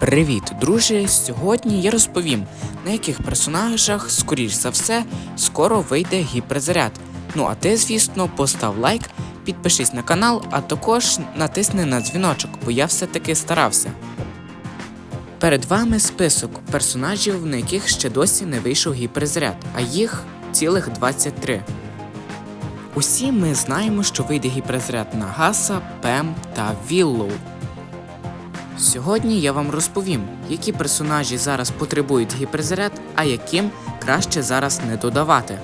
Привіт, друзі! Сьогодні я розповім, на яких персонажах, скоріш за все, скоро вийде гіперзаряд. Ну а ти, звісно, постав лайк, підпишись на канал, а також натисни на дзвіночок, бо я все-таки старався. Перед вами список персонажів, на яких ще досі не вийшов гіперзаряд, а їх цілих 23. Усі ми знаємо, що вийде гіперзаряд на Гаса, Пем та Віллоу. Сьогодні я вам розповім, які персонажі зараз потребують гіперзаряд, а яким краще зараз не додавати.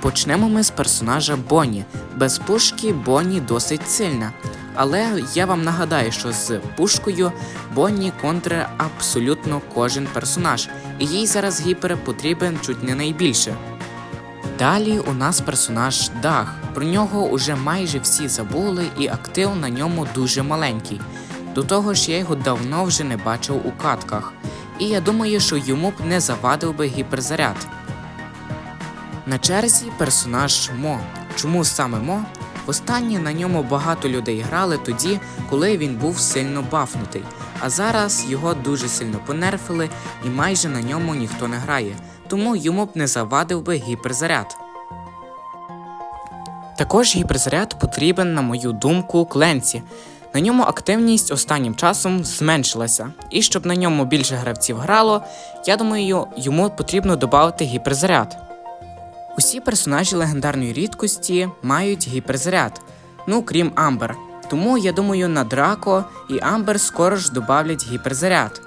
Почнемо ми з персонажа Бонні. Без пушки Бонні досить сильна. Але я вам нагадаю, що з пушкою Бонні контре абсолютно кожен персонаж, і їй зараз гіпер потрібен чуть не найбільше. Далі у нас персонаж Дах. Про нього уже майже всі забули, і актив на ньому дуже маленький. До того ж, я його давно вже не бачив у катках, і я думаю, що йому б не завадив би гіперзаряд. На черзі персонаж Мо. Чому саме Мо? Востаннє на ньому багато людей грали тоді, коли він був сильно бафнутий, а зараз його дуже сильно понерфили і майже на ньому ніхто не грає, тому йому б не завадив би гіперзаряд. Також гіперзаряд потрібен, на мою думку, Кленці. На ньому активність останнім часом зменшилася, і щоб на ньому більше гравців грало, я думаю, йому потрібно додати гіперзаряд. Усі персонажі легендарної рідкості мають гіперзаряд, ну крім Амбер. Тому я думаю, на Драко і Амбер скоро ж добавлять гіперзаряд.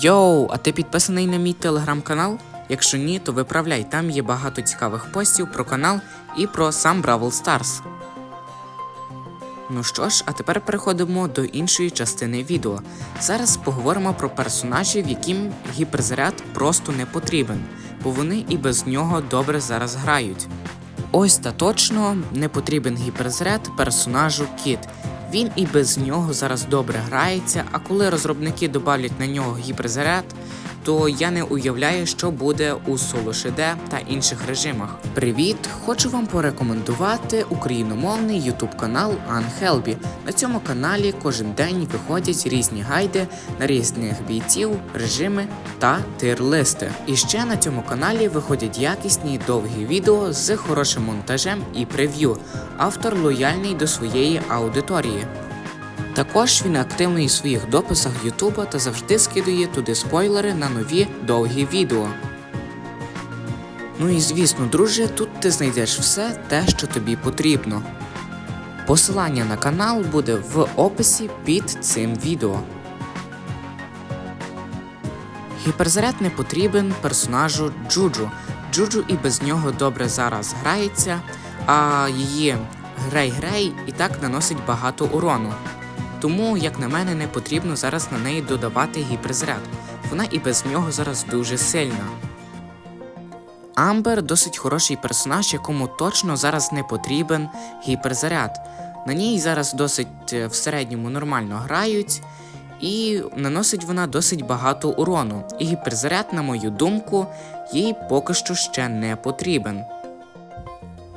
Йоу, а ти підписаний на мій телеграм-канал? Якщо ні, то виправляй, там є багато цікавих постів про канал і про сам Бравл Старс. Ну що ж, а тепер переходимо до іншої частини відео. Зараз поговоримо про персонажів, яким гіперзаряд просто не потрібен, бо вони і без нього добре зараз грають. Ось та точно не потрібен гіперзаряд персонажу Кіт. Він і без нього зараз добре грається, а коли розробники добавлять на нього гіперзаряд, то я не уявляю, що буде у соло ШД та інших режимах. Привіт! Хочу вам порекомендувати україномовний ютуб канал Unhelby. На цьому каналі кожен день виходять різні гайди на різних бійців, режими та тир-листи. І ще на цьому каналі виходять якісні довгі відео з хорошим монтажем і прев'ю. Автор лояльний до своєї аудиторії. Також він активний у своїх дописах Ютуба та завжди скидує туди спойлери на нові довгі відео. Ну і звісно, друже, тут ти знайдеш все те, що тобі потрібно. Посилання на канал буде в описі під цим відео. Гіперзаряд не потрібен персонажу Джуджу. Джуджу і без нього добре зараз грається, а її грей-грей і так наносить багато урону. Тому, як на мене, не потрібно зараз на неї додавати гіперзаряд. Вона і без нього зараз дуже сильна. Амбер досить хороший персонаж, якому точно зараз не потрібен гіперзаряд. На ній зараз досить е, в середньому нормально грають, і наносить вона досить багато урону. І гіперзаряд, на мою думку, їй поки що ще не потрібен.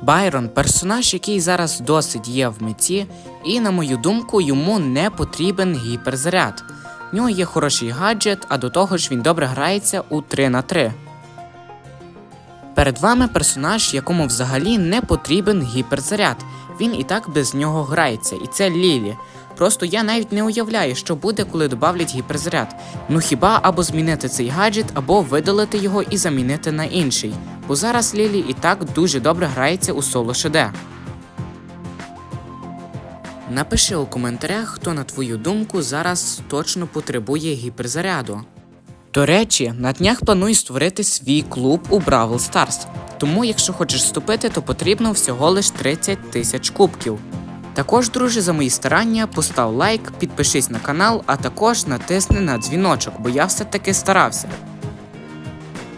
Байрон персонаж, який зараз досить є в меті, і, на мою думку, йому не потрібен гіперзаряд. В нього є хороший гаджет, а до того ж він добре грається у 3 на 3 Перед вами персонаж, якому взагалі не потрібен гіперзаряд. Він і так без нього грається, і це Лілі. Просто я навіть не уявляю, що буде, коли додавлять гіперзаряд. Ну хіба або змінити цей гаджет, або видалити його і замінити на інший. Бо зараз Лілі і так дуже добре грається у соло ШД. Напиши у коментарях, хто на твою думку зараз точно потребує гіперзаряду. До речі, на днях планую створити свій клуб у Бравл Старс. Тому, якщо хочеш вступити, то потрібно всього лиш 30 тисяч кубків. Також, друже, за мої старання постав лайк, підпишись на канал, а також натисни на дзвіночок, бо я все-таки старався.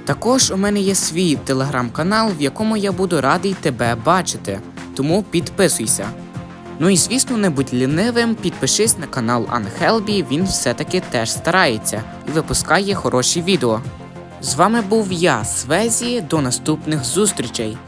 Також у мене є свій телеграм-канал, в якому я буду радий тебе бачити. Тому підписуйся. Ну і звісно, не будь лінивим, підпишись на канал Анхелбі, він все-таки теж старається і випускає хороші відео. З вами був я, Свезі, до наступних зустрічей.